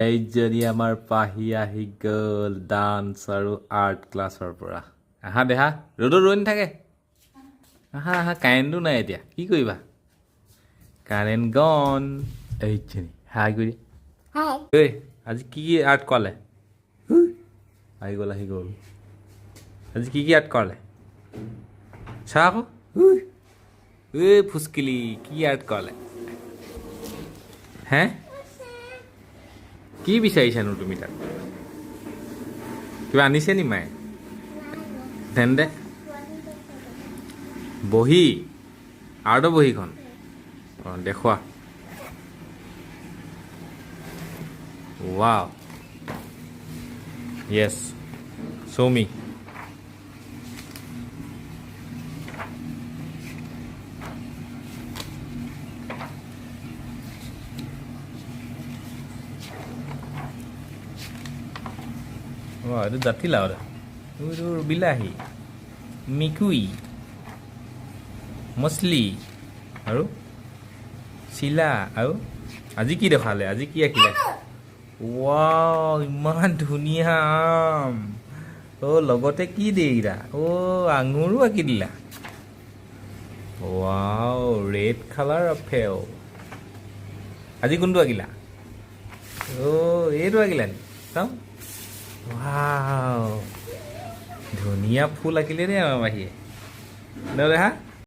এইজনী আমাৰ পাহি আহি গ'ল ডান্স আৰু আৰ্ট ক্লাছৰ পৰা। আহা দেহা ৰ'দত ৰৈ নাথাকে। আহা আহা কাৰেণ্টো নাই এতিয়া। কি কৰিবা? কাৰেণ্ট গন এইজনী হাই কৰি ঐ আজি কি কি আৰ্ট কৰালে? আহি গ'ল আহি গ'ল। আজি কি কি আৰ্ট কৰালে? চা আকৌ। ঐ ফুচকিলি কি আৰ্ট কৰালে? হে? কি বিচাৰিছানো তুমি তাত কিবা আনিছে নি মায়ে? তেন্তে? বহী। আৰ্টৰ বহীখন। অঁ, দেখুওৱা। ৱাও। য়েছ show itu জাতিলাও itu বিলাহী মিকুই মছলি আৰু চিলা আৰু আজি কি দেখালে আজি কি আঁকিলে ৱাও ইমান ধুনীয়া আম অ' লগতে কি দিলা অ' আঙুৰো আঁকি দিলা ৱাও ৰেড কালাৰ আপেল আজি কোনটো আঁকিলা অ' এইটো আঁকিলা নি চাওঁ ধুনীয়া ফুল আঁকিলে দেই আমাৰ মাহীয়ে ন দেহা